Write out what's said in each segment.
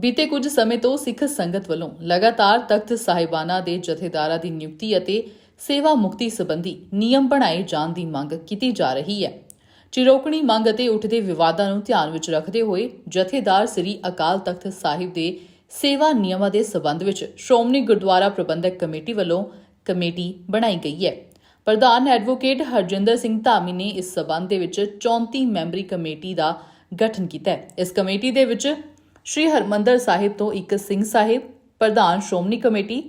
ਬੀਤੇ ਕੁਝ ਸਮੇਂ ਤੋਂ ਸਿੱਖ ਸੰਗਤ ਵੱਲੋਂ ਲਗਾਤਾਰ ਤਖਤ ਸਾਹਿਬਾਨਾ ਦੇ ਜਥੇਦਾਰਾਂ ਦੀ ਨਿਯੁਕਤੀ ਅਤੇ ਸੇਵਾ ਮੁਕਤੀ ਸੰਬੰਧੀ ਨਿਯਮ ਬਣਾਏ ਜਾਣ ਦੀ ਮੰਗ ਕੀਤੀ ਜਾ ਰਹੀ ਹੈ। ਚਿਰੋਕਣੀ ਮੰਗ ਅਤੇ ਉੱਠਦੇ ਵਿਵਾਦਾਂ ਨੂੰ ਧਿਆਨ ਵਿੱਚ ਰੱਖਦੇ ਹੋਏ ਜਥੇਦਾਰ ਸ੍ਰੀ ਅਕਾਲ ਤਖਤ ਸਾਹਿਬ ਦੇ ਸੇਵਾ ਨਿਯਮਾਂ ਦੇ ਸਬੰਧ ਵਿੱਚ ਸ਼੍ਰੋਮਣੀ ਗੁਰਦੁਆਰਾ ਪ੍ਰਬੰਧਕ ਕਮੇਟੀ ਵੱਲੋਂ ਕਮੇਟੀ ਬਣਾਈ ਗਈ ਹੈ। ਪ੍ਰਧਾਨ ਐਡਵੋਕੇਟ ਹਰਜਿੰਦਰ ਸਿੰਘ ਧਾਮੀ ਨੇ ਇਸ ਸਬੰਧ ਦੇ ਵਿੱਚ 34 ਮੈਂਬਰੀ ਕਮੇਟੀ ਦਾ ਗਠਨ ਕੀਤਾ ਹੈ। ਇਸ ਕਮੇਟੀ ਦੇ ਵਿੱਚ ਸ਼੍ਰੀ ਹਰਮੰਦਰ ਸਾਹਿਬ ਤੋਂ ਇੱਕ ਸਿੰਘ ਸਾਹਿਬ, ਪ੍ਰਧਾਨ ਸ਼੍ਰੋਮਣੀ ਕਮੇਟੀ,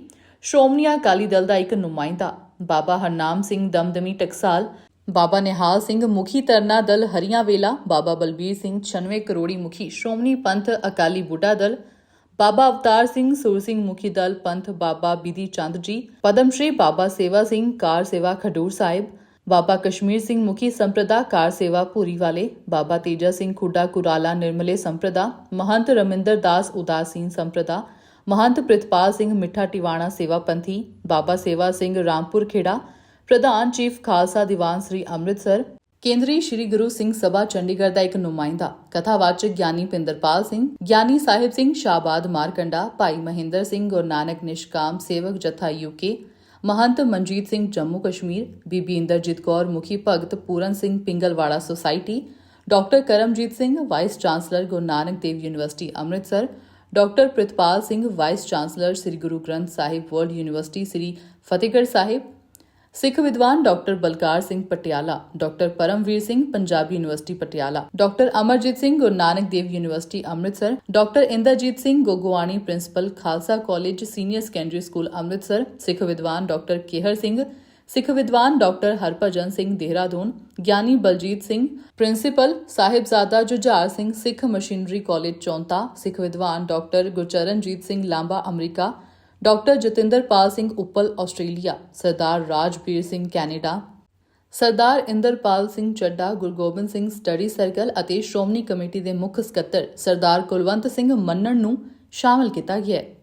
ਸ਼੍ਰੋਮਣੀ ਅਕਾਲੀ ਦਲ ਦਾ ਇੱਕ ਨੁਮਾਇੰਦਾ, ਬਾਬਾ ਹਰਨਾਮ ਸਿੰਘ ਦਮਦਮੀ ਟਕਸਾਲ, ਬਾਬਾ ਨਿਹਾਲ ਸਿੰਘ ਮੁਖੀ ਤਰਨਾ ਦਲ ਹਰੀਆਂ ਵੇਲਾ, ਬਾਬਾ ਬਲਬੀਰ ਸਿੰਘ 96 ਕਰੋੜੀ ਮੁਖੀ ਸ਼੍ਰੋਮਣੀ ਪੰਥ ਅਕਾਲੀ ਬੁੱਢਾ ਦਲ, ਬਾਬਾ ਅਵਤਾਰ ਸਿੰਘ ਸੂਰ ਸਿੰਘ ਮੁਖੀ ਦਲ ਪੰਥ ਬਾਬਾ ਬਿਧੀ ਚੰਦ ਜੀ, ਪਦਮ ਸ਼੍ਰੀ ਬਾਬਾ ਸੇਵਾ ਸਿੰਘ ਕਾਰ ਸੇਵਾ ਖਡੂਰ ਸਾਹਿਬ ਬਾਬਾ ਕਸ਼ਮੀਰ ਸਿੰਘ ਮੁਖੀ ਸੰਪਰਦਾ ਕਾਰ ਸੇਵਾ ਭੂਰੀ ਵਾਲੇ ਬਾਬਾ ਤੇਜਾ ਸਿੰਘ ਖੁੱਡਾ, ਕੁਰਾਲਾ, ਨਿਰਮਲੇ ਸੰਪਰਦਾ, ਮਹੰਤ ਰਮਿੰਦਰ ਦਾਸ ਉਦਾਸੀਨ ਸੰਪਰਦਾ, ਮਹੰਤ ਪ੍ਰਿਤਪਾਲ ਸਿੰਘ ਮਿੱਠਾ ਟਿਵਾਣਾ ਸੇਵਾ ਪੰਥੀ, ਬਾਬਾ ਸੇਵਾ ਸਿੰਘ ਰਾਮਪੁਰ ਖੇੜਾ, ਪ੍ਰਧਾਨ ਚੀਫ ਖਾਲਸਾ ਦੀਵਾਨ ਸ੍ਰੀ ਅੰਮ੍ਰਿਤਸਰ, ਕੇਂਦਰੀ ਸ਼੍ਰੀ ਗੁਰੂ ਸਿੰਘ ਸਭਾ ਚੰਡੀਗੜ੍ਹ ਦਾ ਇੱਕ ਨੁਮਾਇੰਦਾ, ਕਥਾਵਾਚਕ ਗਿਆਨੀ ਪਿੰਦਰਪਾਲ ਸਿੰਘ, ਗਿਆਨੀ ਸਾਹਿਬ ਸਿੰਘ ਸ਼ਾਬਾਦ ਮਾਰਕੰਡਾ, ਭਾਈ ਮਹਿੰਦਰ ਸਿੰਘ ਗੁਰੂ ਨਾਨਕ ਨਿਸ਼ਕਾਮ ਸੇਵਕ ਜਥਾ ਯੂਕੇ ਮਹੰਤ ਮਨਜੀਤ ਸਿੰਘ ਜੰਮੂ ਕਸ਼ਮੀਰ ਬੀਬੀ ਇੰਦਰਜੀਤ ਕੌਰ ਮੁਖੀ Bhagat Puran Singh Pingalwara society doctor Karamjit Singh vice chancellor Guru Nanak Dev university Amritsar doctor Pritpal Singh vice chancellor Sri Guru Granth Sahib world university Sri Fatehgarh Sahib Sikh ਵਿਦਵਾਨ doctor Balkar Singh Patiala, doctor Paramvir Singh, Punjabi university Patiala, doctor Amarjit Singh, Guru Nanak Dev university, Amritsar, doctor Inderjit Singh Gogwani principal, Khalsa college, senior secondary school, Amritsar, Sikh ਵਿਦਵਾਨ doctor Kehar Singh, Sikh ਵਿਦਵਾਨ doctor Harbhajan Singh Dehradun, Giani Baljit Singh, principal Sahibzada Jujhar Singh, Sikh machinery college Chaunta, Sikh ਵਿਦਵਾਨ doctor Gurcharanjit Singh Lamba, America doctor Jatinderpal Singh Uppal, Australia, Sardar Rajvir Singh, Canada, Sardar Inderpal Singh Chadha, Gurgobind Singh study circle ਅਤੇ Shiromani committee ਦੇ ਮੁੱਖ ਸਕੱਤਰ ਸਰਦਾਰ ਕੁਲਵੰਤ ਸਿੰਘ ਮੰਨਣ ਨੂੰ ਸ਼ਾਮਲ ਕੀਤਾ ਗਿਆ ਹੈ।